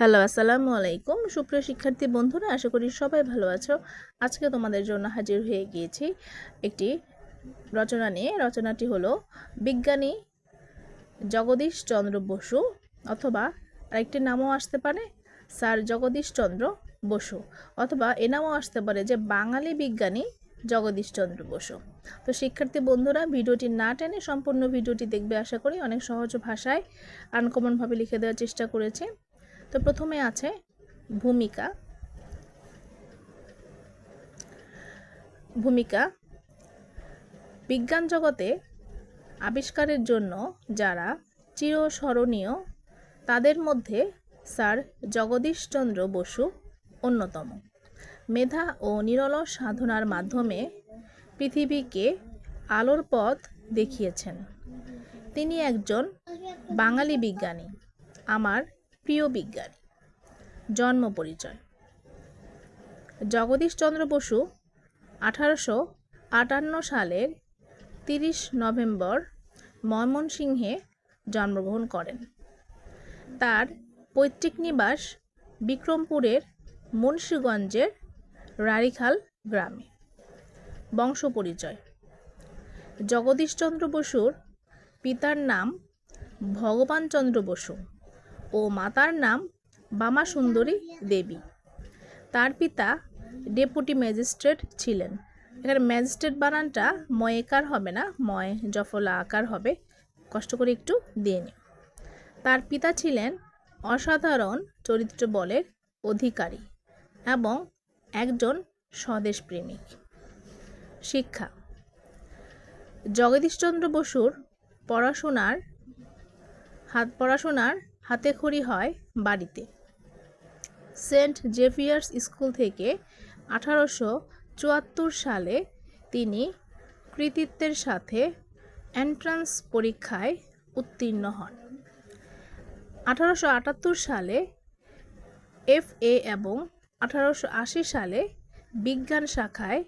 Hello, আসসালামু আলাইকুম। সুপ্রিয় শিক্ষার্থী বন্ধুরা, আশা করি সবাই ভালো আছো। আজকে তোমাদের জন্য হাজির হয়ে গিয়েছি একটি রচনা নিয়ে। রচনাটি হলো, বিজ্ঞানী জগদীশ চন্দ্র বসু অথবা আরেকটি নামও আসতে পারে, স্যার জগদীশ চন্দ্র বসু। অথবা এ নামও আসতে পারে যে বাঙালি বিজ্ঞানী জগদীশ চন্দ্র বসু। তো শিক্ষার্থী বন্ধুরা, ভিডিওটি না টেনে সম্পূর্ণ ভিডিওটি দেখবে, আশা করি অনেক সহজ ভাষায় আনকমনভাবে লিখে দেওয়ার চেষ্টা করেছে। তো প্রথমে আছে ভূমিকা। ভূমিকা, বিজ্ঞান জগতে আবিষ্কারের জন্য যারা চিরস্মরণীয়, তাদের মধ্যে স্যার জগদীশচন্দ্র বসু অন্যতম। মেধা ও নিরলস সাধনার মাধ্যমে পৃথিবীকে আলোর পথ দেখিয়েছেন। তিনি একজন বাঙালি বিজ্ঞানী। আমার প্রিয় বিজ্ঞান। জন্ম পরিচয়। জগদীশচন্দ্র বসু আঠারোশো আটান্ন সালের তিরিশ নভেম্বর ময়মনসিংহে জন্মগ্রহণ করেন। তার পৈতৃক নিবাস বিক্রমপুরের মুন্সীগঞ্জের রারিখাল গ্রামে। বংশ পরিচয়। জগদীশচন্দ্র বসুর পিতার নাম ভগবানচন্দ্র বসু। ও মাতার নাম বামা সুন্দরী দেবী। তার পিতা ডেপুটি ম্যাজিস্ট্রেট ছিলেন। এখানে ম্যাজিস্ট্রেট বানানটা ময়েকার হবে না, ময় জফলা আকার হবে। কষ্ট করে একটু দিয়ে নিও তার পিতা ছিলেন অসাধারণ চরিত্র বলের অধিকারী এবং একজন স্বদেশ প্রেমিক। শিক্ষা, জগদীশচন্দ্র বসুর পড়াশোনার, হাত পড়াশোনার হাতেখড়ি হয় বাড়িতে। সেন্ট জেভিয়ার্স স্কুল থেকে আঠারোশো চুয়াত্তর সালে তিনি কৃতিত্বের সাথে এন্ট্রান্স পরীক্ষায় উত্তীর্ণ হন। আঠারোশো আটাত্তর সালে এফ এ এবং আঠারোশো আশি সালে বিজ্ঞান শাখায়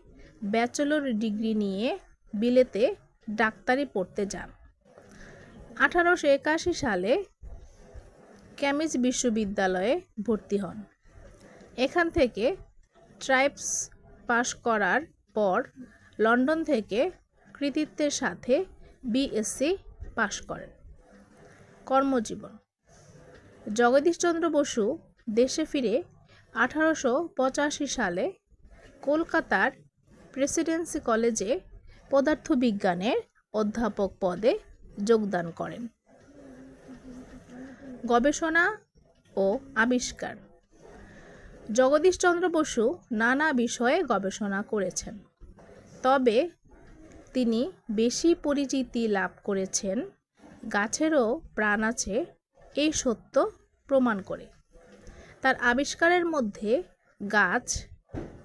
ব্যাচেলর ডিগ্রি নিয়ে বিলেতে ডাক্তারি পড়তে যান। আঠারোশো একাশি সালে ক্যামিজ বিশ্ববিদ্যালয়ে ভর্তি হন। এখান থেকে ট্রাইবস পাশ করার পর লন্ডন থেকে কৃতিত্বের সাথে বিএসসি পাশ করেন। কর্মজীবন। জগদীশচন্দ্র বসু দেশে ফিরে আঠারোশো পঁচাশি সালে কলকাতার প্রেসিডেন্সি কলেজে পদার্থবিজ্ঞানের অধ্যাপক পদে যোগদান করেন। গবেষণা ও আবিষ্কার। জগদীশচন্দ্র বসু নানা বিষয়ে গবেষণা করেছেন। তবে তিনি বেশি পরিচিতি লাভ করেছেন, গাছেরও প্রাণ আছে এই সত্য প্রমাণ করে। তার আবিষ্কারের মধ্যে গাছ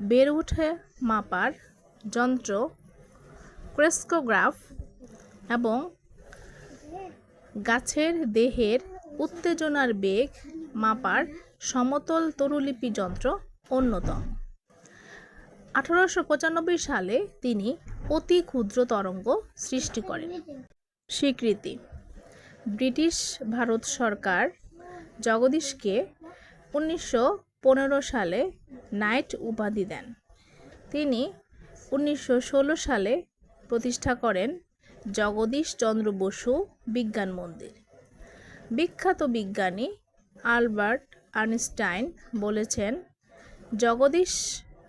বেড়ে ওঠে মাপার যন্ত্র, ক্রেস্কোগ্রাফ এবং গাছের দেহের উত্তেজনার বেগ মাপার সমতল তরুলিপি যন্ত্র অন্যতম। আঠারোশো পঁচানব্বই সালে তিনি অতি ক্ষুদ্র তরঙ্গ সৃষ্টি করেন। স্বীকৃতি, ব্রিটিশ ভারত সরকার জগদীশকে উনিশশো পনেরো সালে নাইট উপাধি দেন। তিনি উনিশশো ষোলো সালে প্রতিষ্ঠা করেন জগদীশ চন্দ্র বসু বিজ্ঞান মন্দির। বিখ্যাত বিজ্ঞানী আলবার্ট আইনস্টাইন বলেছেন, জগদীশ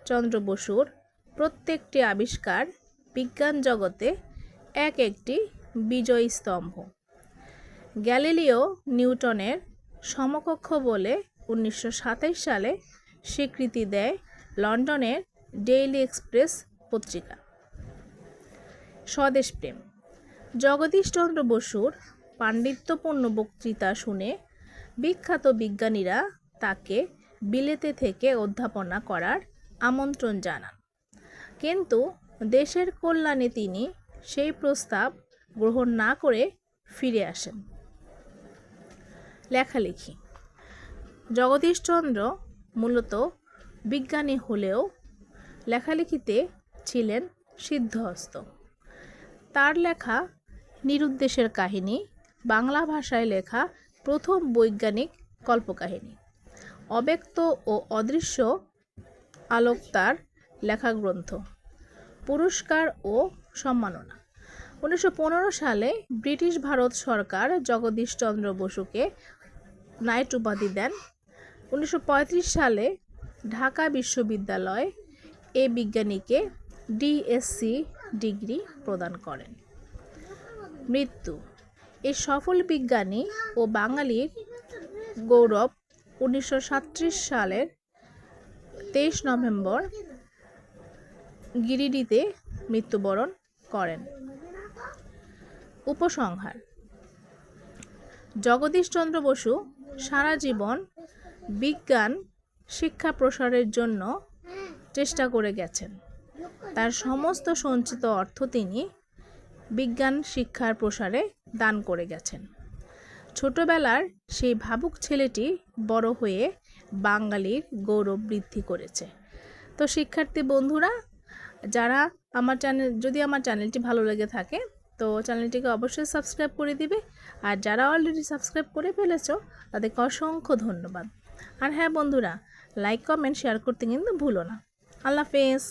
চন্দ্র বসুর প্রত্যেকটি আবিষ্কার বিজ্ঞান জগতে এক একটি বিজয়ী স্তম্ভ। গ্যালিলিও নিউটনের সমকক্ষ বলে উনিশশো সাতাশ সালে স্বীকৃতি দেয় লন্ডনের ডেইলি এক্সপ্রেস পত্রিকা। স্বদেশপ্রেম জগদীশচন্দ্র বসুর পাণ্ডিত্যপূর্ণ বক্তৃতা শুনে বিখ্যাত বিজ্ঞানীরা তাকে বিলেতে থেকে অধ্যাপনা করার আমন্ত্রণ জানান। কিন্তু দেশের কল্যাণে তিনি সেই প্রস্তাব গ্রহণ না করে ফিরে আসেন। লেখালেখি। জগদীশচন্দ্র মূলত বিজ্ঞানী হলেও লেখালেখিতে ছিলেন সিদ্ধহস্ত। তার লেখা নিরুদ্দেশের কাহিনী বাংলা ভাষায় লেখা প্রথম বৈজ্ঞানিক কল্পকাহিনী। অব্যক্ত ও অদৃশ্য আলোক তার লেখা গ্রন্থ পুরস্কার ও সম্মাননা। উনিশশো পনেরো সালে ব্রিটিশ ভারত সরকার জগদীশচন্দ্র বসুকে নাইট উপাধি দেন। উনিশশো পঁয়ত্রিশ সালে ঢাকা বিশ্ববিদ্যালয় এ বিজ্ঞানীকে ডিএসসি ডিগ্রি প্রদান করেন। মৃত্যু। এই সফল বিজ্ঞানী ও বাঙালির গৌরব উনিশশো সালের তেইশ নভেম্বর গিরিডিতে মৃত্যুবরণ করেন। উপসংহার জগদীশচন্দ্র বসু সারা জীবন বিজ্ঞান শিক্ষা প্রসারের জন্য চেষ্টা করে গেছেন। তার সমস্ত সঞ্চিত অর্থ তিনি বিজ্ঞান শিক্ষার প্রসারে দান করে গেছেন। ছোটবেলার সেই ভাবুক ছেলেটি বড় হয়ে বাঙালির গৌরব বৃদ্ধি করেছে। তো শিক্ষার্থী বন্ধুরা, যারা আমার চ্যানেল, যদি আমার চ্যানেলটি ভালো লেগে থাকে, তো চ্যানেলটিকে অবশ্যই সাবস্ক্রাইব করে দিবে। আর যারা অলরেডি সাবস্ক্রাইব করে ফেলেছো, তাদেরকে অসংখ্য ধন্যবাদ। আর হ্যাঁ বন্ধুরা লাইক কমেন্ট শেয়ার করতে কিন্তু ভুলো না। আল্লাহ হাফেজ।